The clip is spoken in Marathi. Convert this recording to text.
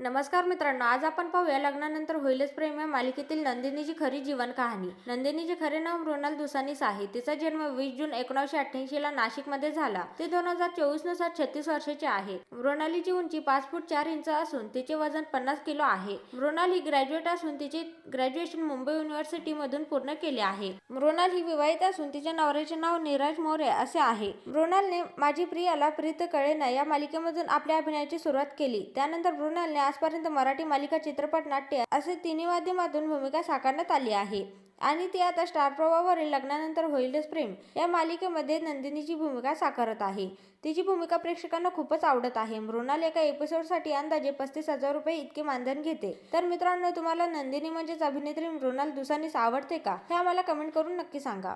नमस्कार मित्रांनो आज आपण पाहूया लग्नानंतर होईलच प्रेम या मालिकेतील नंदिनीची खरी जीवन कहाणी. नंदिनीचे खरे नाव मृणाल दुसानीस आहे. तिचा जन्म वीस जून एकोणीसशे अठ्ठ्याऐंशी ला नाशिकमध्ये झाला. ते दोन हजार चोवीसनुसार छत्तीस वर्षाची आहे मृणालीची उंची पाच फूट चार इंच असून तिचे वजन पन्नास किलो आहे. मृणाल ही ग्रॅज्युएट असून तिचे ग्रॅज्युएशन मुंबई युनिव्हर्सिटी मधून पूर्ण केले आहे. मृणाल ही विवाहित असून तिच्या नवऱ्याचे नाव निराज मोरे असे आहे. मृणालने माझी प्रियाला प्रीत कळेना या मालिकेमधून आपल्या अभिनयाची सुरुवात केली. त्यानंतर मृणालने आजपर्यंत मराठी मालिका चित्रपट नाट्य असे तिन्ही माध्यमातून भूमिका साकारण्यात आली आहे. आणि ती आता स्टार प्रवाहावरील लग्नानंतर होईलच प्रेम या मालिकेमध्ये नंदिनीची भूमिका साकारत आहे. तिची भूमिका प्रेक्षकांना खूपच आवडत आहे. मृणाल एका एपिसोडसाठी अंदाजे पस्तीस हजार रुपये इतके मानधन घेते. तर मित्रांनो तुम्हाला नंदिनी म्हणजेच अभिनेत्री मृणाल दुसानीस आवडते का? हे आम्हाला कमेंट करून नक्की सांगा.